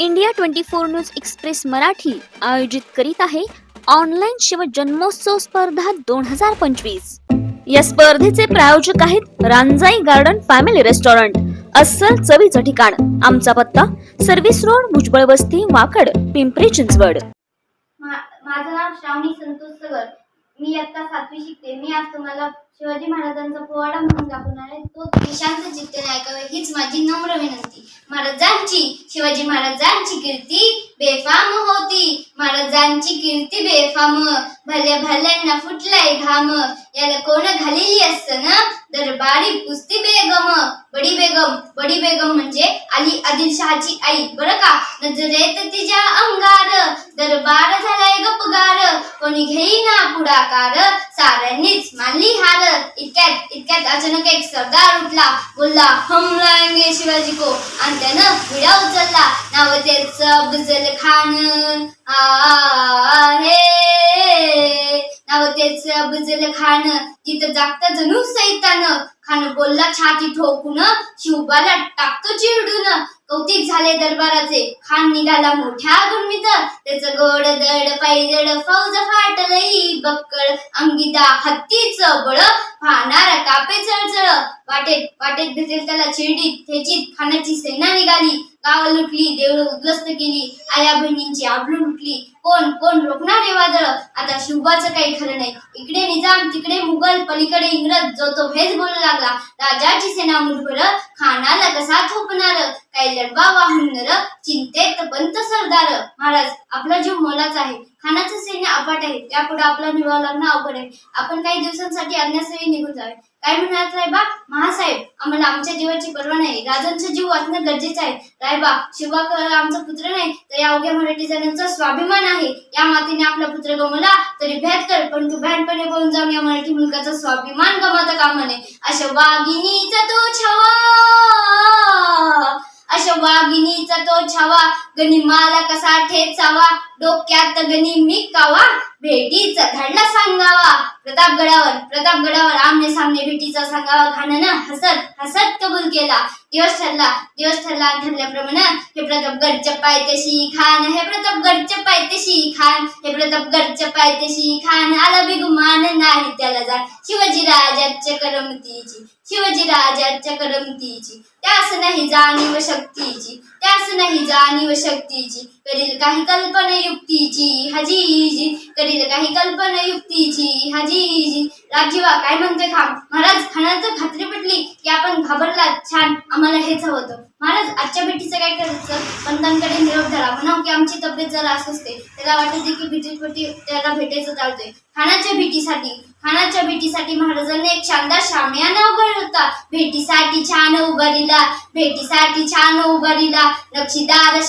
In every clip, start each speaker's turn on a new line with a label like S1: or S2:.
S1: India twenty four news express Marathi आयोजित करीत आहे ऑनलाईन शिव जन्मोत्सव स्पर्धा दोन हजार पंचवीस. या स्पर्धेचे प्रायोजक आहेत रांजाई गार्डन फॅमिली रेस्टॉरंट अस्सल चवीचं ठिकाण आमचा पत्ता सर्व्हिस रोड भुजबळ वस्ती वाकड पिंपरी चिंचवड.
S2: माझं नाव श्रावणी संतोष सगर. मी आता सातवी शिकते. मी आज तुम्हाला शिवाजी महाराजांचा पोवाडा म्हणून दाखवणार आहे. तो निशांत जित्य ऐकावे हीच माझी नम्र विनंती. महाराजांची शिवाजी महाराजांची कीर्ती बेफाम होती. महाराजांची कीर्ती बेफाम. भल्या भल्यांना फुटलाय घाम. याला कोण घालेली असत ना? दरबारी कुस्ती बेगम. बडी बेगम. बडी बेगम म्हणजे आली आदिलशहाची आई बरं का? नजरेत तिच्या अंगार. दरबार झालाय गपगार कोणी घेईना पुढाकार. साऱ्यांनीच मानली हार. इतक्यात इतक्यात अचानक एक सरदार उठला. बोलला हम लाएंगे शिवाजी आणि त्यानं विडा उचलला. नाव त्याच बुजल खान आहे नाव त्याच बुजल खान तिथं जागता जणू सैतान. खान बोलला छाती ठोकून. शिवबाला टाकतो चिरडून. कौतिक झाले दरबाराचे. खान निघाला मोठ्या गुणमीत त्याच गोड दड पायदड फौज फाटलई बक्कळ. अंगिदा हत्तीच बळ. पाहणार कापे चळचळ. वाटेत वाटेत भेटेल त्याला चिरडीत ठेचीत खानाची सेना निघाली. गाव लुटली देवळ उद्ध्वस्त केली. आया बहिणींची आबरू लुटली. कोण कोण रोखणार हे वादळ? आता शिवबाचं काही खरं नाही. इकडे निजाम तिकडे मुघल पलीकडे इंग्रज. जो तो हेच बोलू लागला. राजाची सेना मुठभर खानाला कसा थोपणार? काही लढवा वाहून चिंतेत पंत सरदार. महाराज आपला जीव मोलाचा आहे. खानाचे सैन्य अफाट आहे. त्यापुढे आपला निवाव लागणं अवघड आहे. आपण काही दिवसांसाठी अन्यासही निघून जावे. काय म्हणाल रायबा महासाहेब आम्हाला आमच्या जीवाची पर्वा नाही. राजांचा जीव वाचणं गरजेचं आहे. रायबा शिवा आमचा पुत्र नाही तर या अवघ्या मराठी जणांचा स्वाभिमान आहे. या मातीने आपला पुत्र गमवला तरी भ्यात कर पण तू भ्यानपणे बोलून जाऊन या मराठी मुलकाचा स्वाभिमान गमावता कामा नये. अशा वाघिनीचा तो छवा! अशा वाघिनीचा तो छावा गणी माला कसा ठेचावा? डोक्यात गणी मी कावा? भेटीचा धडला सांगावा. प्रतापगडावर प्रतापगडावर आमने सामने भेटीचा सांगावा. खानानं हसत हसत कबूल केला. दिवस ठरला दिवस ठरला ठरल्याप्रमाणे हे प्रतापगडच्या पायथ्याशी खान हे प्रतापगडच्या पायथ्याशी खान हे प्रतापगडच्या पायथ्याशी खान. आला बिगुमान नाही त्याला जा शिवाजी राजाच्या करमतीची शिवाजी राजाच्या करमतीची. त्यास नाही जाणीव शक्तीची त्यास नाही जाणीव शक्तीची. करील काही कल्पना युक्तीची हजीजी करील काही कल्पना युक्तीची हजीजी. राजीवा काय म्हणते खाम महाराज खानाचं खात्री पटली की आपण घाबरला छान. आम्हाला हेच हवं होतं. महाराज आजच्या भेटीचं काय करायचं पंतांकडे निरोप झाला म्हणाव की आमची तब्येत जरा असते. त्याला वाटते की भेटीपोटी त्याला भेटायचं चालतोय. खानाच्या भेटीसाठी खानाच्या भेटीसाठी महाराजांनी एक शानदार शामियाना भेटीसाठी छान उभारीला भेटीसाठी छान उभारीला नक्षीदार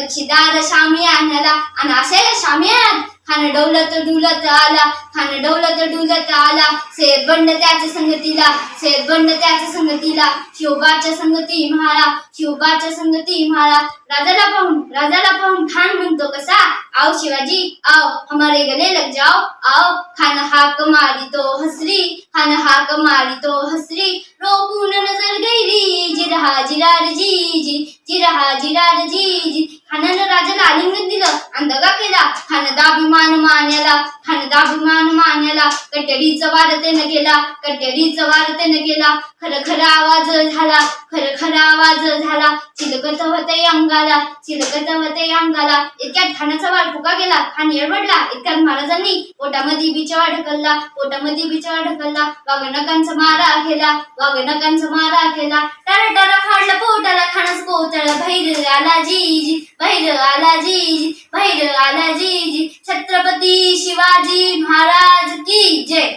S2: लक्षीदार नक्षीदार आणायला. आणि असे शामियान खान डवला डौलत डुलत आला. खान डवला डौलत डुलत आला. सेब बंड त्याच्या संगतीला सेब बंड त्याच्या संगतीला शिवबाच्या संगती म्हाळा. शिवबाच्या संगती म्हाळा. राजाला पाहून राजाला पाहून खान म्हणतो कसा? आओ शिवाजी आओ हमारे गले लग जाओ. आओ खान हाक मारी तो हसरी. खान हाक मारी तो हसरी. रोकून नजर गैरी. जिरा जिरार जी जी जिरा जिरार जी जी खानानं राजाला आलिंगन दिलं. आणि दगा केला. खान अभिमान मान्याला. खान अभिमान मान्याला. कट्टडीचं वार त्यानं केला. कट्टडीचं वार त्यानं केला. खरं खरा आवाज झाला. खरं खरा आवाज झाला. चिलकत होते अंगाला चिलकत होते अंगाला. इतक्यात खानाचा वार फुका गेला खान येडवडला इतक्यात महाराजांनी पोटामध्ये बिचवा ढकलला पोटामध्ये बिचवा ढकलला वाघनकांचा मारा केला वाघनकांचा मारा केला. टारा टारा फाडला पोटाला खानाच पोतळ भैर आला जीजी भैर आला जीजी भैर आला जीजी. छत्रपती शिवाजी महाराज की जय.